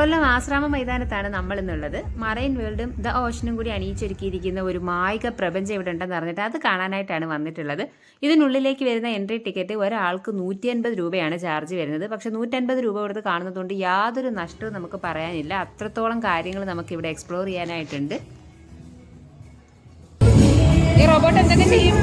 ആശ്രാമ മൈതാനത്താണ് നമ്മൾ ഇന്നുള്ളത് marine വേൾഡും the ഓഷനും കൂടി അണിയിച്ചൊരുക്കിയിരിക്കുന്ന ഒരു മായിക പ്രപഞ്ചം ഇവിടെ ഉണ്ടെന്ന് പറഞ്ഞിട്ട് അത് കാണാനായിട്ടാണ് വന്നിട്ടുള്ളത്. ഇതിനുള്ളിലേക്ക് വരുന്ന എൻട്രി ടിക്കറ്റ് ഒരാൾക്ക് നൂറ്റി അൻപത് രൂപയാണ് ചാർജ് വരുന്നത്. പക്ഷേ നൂറ്റൻപത് രൂപ കൊടുത്ത് കാണുന്നതുകൊണ്ട് യാതൊരു നഷ്ടവും നമുക്ക് പറയാനില്ല. അത്രത്തോളം കാര്യങ്ങൾ നമുക്ക് ഇവിടെ എക്സ്പ്ലോർ ചെയ്യാനായിട്ടുണ്ട്. ഈ റോബോട്ട് എന്തൊക്കെ ചെയ്യും?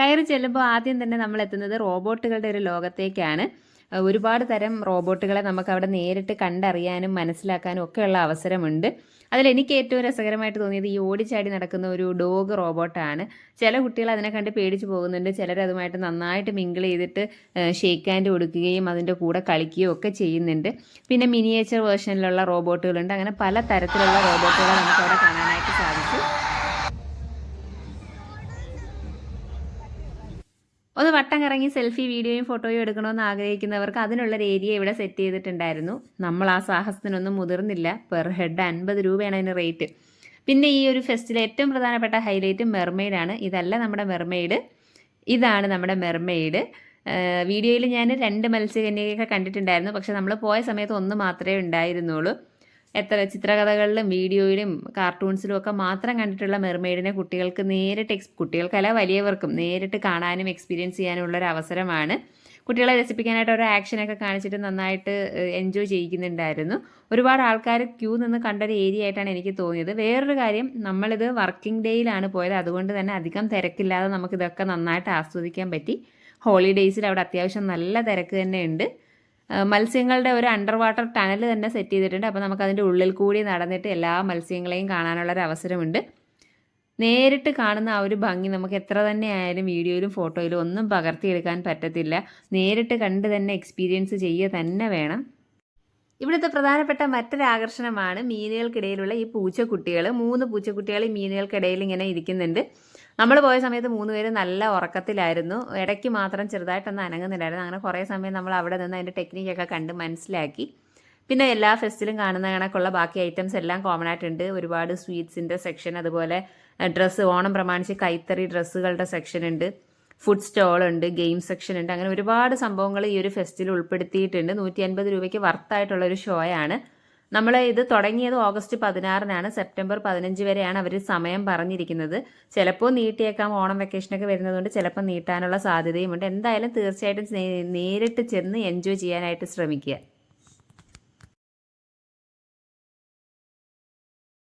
കയറി ചെല്ലുമ്പോൾ ആദ്യം തന്നെ നമ്മൾ എത്തുന്നത് റോബോട്ടുകളുടെ ഒരു ലോകത്തേക്കാണ്. ഒരുപാട് തരം റോബോട്ടുകളെ നമുക്ക് അവിടെ നേരിട്ട് കണ്ടറിയാനും മനസ്സിലാക്കാനും ഒക്കെയുള്ള അവസരമുണ്ട്. അതിൽ എനിക്ക് ഏറ്റവും രസകരമായിട്ട് തോന്നിയത് ഈ ഓടിച്ചാടി നടക്കുന്ന ഒരു ഡോഗ് റോബോട്ടാണ്. ചില കുട്ടികൾ അതിനെ കണ്ട് പേടിച്ചു പോകുന്നുണ്ട്. ചിലർ അതുമായിട്ട് നന്നായിട്ട് മിങ്കിൾ ചെയ്തിട്ട് ഷേക്ക് ഹാൻഡ് കൊടുക്കുകയും അതിന്റെ കൂടെ കളിക്കുകയും ഒക്കെ ചെയ്യുന്നുണ്ട്. പിന്നെ മിനിയേച്ചർ വേർഷനിലുള്ള റോബോട്ടുകളുണ്ട്. അങ്ങനെ പല തരത്തിലുള്ള റോബോട്ടുകളെ നമുക്ക് അവിടെ കാണാനായിട്ട് സാധിച്ചു. വട്ടം കറങ്ങി സെൽഫി വീഡിയോയും ഫോട്ടോയും എടുക്കണമെന്ന് ആഗ്രഹിക്കുന്നവർക്ക് അതിനുള്ളൊരു ഏരിയ ഇവിടെ സെറ്റ് ചെയ്തിട്ടുണ്ടായിരുന്നു. നമ്മൾ ആ സാഹസത്തിനൊന്നും മുതിർന്നില്ല. പെർ ഹെഡ് അൻപത് രൂപയാണ് അതിന് റേറ്റ് പിന്നെ ഈ ഒരു ഫെസ്റ്റിലെ ഏറ്റവും പ്രധാനപ്പെട്ട ഹൈലൈറ്റ് മെർമെയ്ഡാണ് ഇതല്ല നമ്മുടെ മെർമെയ്ഡ് ഇതാണ് നമ്മുടെ മെർമെയ്ഡ് വീഡിയോയിൽ ഞാൻ രണ്ട് മത്സ്യകന്യകയൊക്കെ കണ്ടിട്ടുണ്ടായിരുന്നു. പക്ഷെ നമ്മൾ പോയ സമയത്ത് ഒന്ന് മാത്രമേ ഉണ്ടായിരുന്നുള്ളൂ. എത്ര ചിത്രകഥകളിലും വീഡിയോയിലും കാർട്ടൂൺസിലും ഒക്കെ മാത്രം കണ്ടിട്ടുള്ള മെർമെയ്ഡിനെ കുട്ടികൾക്ക് നേരിട്ട് എക്സ് കുട്ടികൾക്കല്ല വലിയവർക്കും നേരിട്ട് കാണാനും എക്സ്പീരിയൻസ് ചെയ്യാനുമുള്ള ഒരു അവസരമാണ്. കുട്ടികളെ രസിപ്പിക്കാനായിട്ട് ഓരോ ആക്ഷനൊക്കെ കാണിച്ചിട്ട് നന്നായിട്ട് എൻജോയ് ചെയ്യിക്കുന്നുണ്ടായിരുന്നു. ഒരുപാട് ആൾക്കാർ ക്യൂ നിന്ന് കണ്ട ഒരു ഏരിയ ആയിട്ടാണ് എനിക്ക് തോന്നിയത്. വേറൊരു കാര്യം നമ്മളിത് വർക്കിംഗ് ഡേയിലാണ് പോയത്. അതുകൊണ്ട് തന്നെ അധികം തിരക്കില്ലാതെ നമുക്കിതൊക്കെ നന്നായിട്ട് ആസ്വദിക്കാൻ പറ്റി. ഹോളിഡേയ്സിൽ അവിടെ അത്യാവശ്യം നല്ല തിരക്ക് തന്നെ ഉണ്ട്. മത്സ്യങ്ങളുടെ ഒരു അണ്ടർ വാട്ടർ ടണൽ തന്നെ സെറ്റ് ചെയ്തിട്ടുണ്ട്. അപ്പോൾ നമുക്ക് അതിന്റെ ഉള്ളിൽ കൂടി നടന്നിട്ട് എല്ലാ മത്സ്യങ്ങളെയും കാണാനുള്ള ഒരു അവസരമുണ്ട് നേരിട്ട് കാണുന്ന ആ ഒരു ഭംഗി നമുക്ക് എത്ര തന്നെ ആയാലും വീഡിയോയിലും ഫോട്ടോയിലും ഒന്നും പകർത്തിയെടുക്കാൻ പറ്റത്തില്ല. നേരിട്ട് കണ്ട് തന്നെ എക്സ്പീരിയൻസ് ചെയ്യുക തന്നെ വേണം. ഇവിടുത്തെ പ്രധാനപ്പെട്ട മറ്റൊരു ആകർഷണമാണ് മീനുകൾക്കിടയിലുള്ള ഈ പൂച്ചക്കുട്ടികൾ മൂന്ന് പൂച്ചക്കുട്ടികൾ ഈ മീനുകൾക്കിടയിൽ ഇങ്ങനെ ഇരിക്കുന്നുണ്ട്. നമ്മൾ പോയ സമയത്ത് മൂന്ന് പേര് നല്ല ഉറക്കത്തിലായിരുന്നു. ഇടയ്ക്ക് മാത്രം ചെറുതായിട്ടൊന്ന് അനങ്ങുന്നില്ലായിരുന്നു. അങ്ങനെ കുറേ സമയം നമ്മൾ അവിടെ നിന്ന് അതിന്റെ ടെക്നിക്കൊക്കെ കണ്ട് മനസ്സിലാക്കി. പിന്നെ എല്ലാ ഫെസ്റ്റിലും കാണുന്ന കണക്കുള്ള ബാക്കി ഐറ്റംസ് എല്ലാം കോമൺ ആയിട്ടുണ്ട്. ഒരുപാട് സ്വീറ്റ്സിന്റെ സെക്ഷൻ അതുപോലെ ഡ്രസ്സ് ഓണം പ്രമാണിച്ച് കൈത്തറി ഡ്രസ്സുകളുടെ സെക്ഷൻ ഉണ്ട്. ഫുഡ് സ്റ്റോൾ ഉണ്ട് ഗെയിം സെക്ഷൻ ഉണ്ട്. അങ്ങനെ ഒരുപാട് സംഭവങ്ങൾ ഈ ഒരു ഫെസ്റ്റിൽ ഉൾപ്പെടുത്തിയിട്ടുണ്ട്. നൂറ്റി അൻപത് രൂപയ്ക്ക് വർത്തായിട്ടുള്ള ഒരു ഷോയാണ് നമ്മൾ ഇത് തുടങ്ങിയത് ഓഗസ്റ്റ് പതിനാറിനാണ്. സെപ്റ്റംബർ പതിനഞ്ച് വരെയാണ് അവർ സമയം പറഞ്ഞിരിക്കുന്നത്. ചിലപ്പോൾ നീട്ടിയേക്കാം ഓണം വെക്കേഷനൊക്കെ വരുന്നതുകൊണ്ട് ചിലപ്പോൾ നീട്ടാനുള്ള സാധ്യതയുമുണ്ട്. എന്തായാലും തീർച്ചയായിട്ടും നേരിട്ട് ചെന്ന് എൻജോയ് ചെയ്യാനായിട്ട് ശ്രമിക്കുക.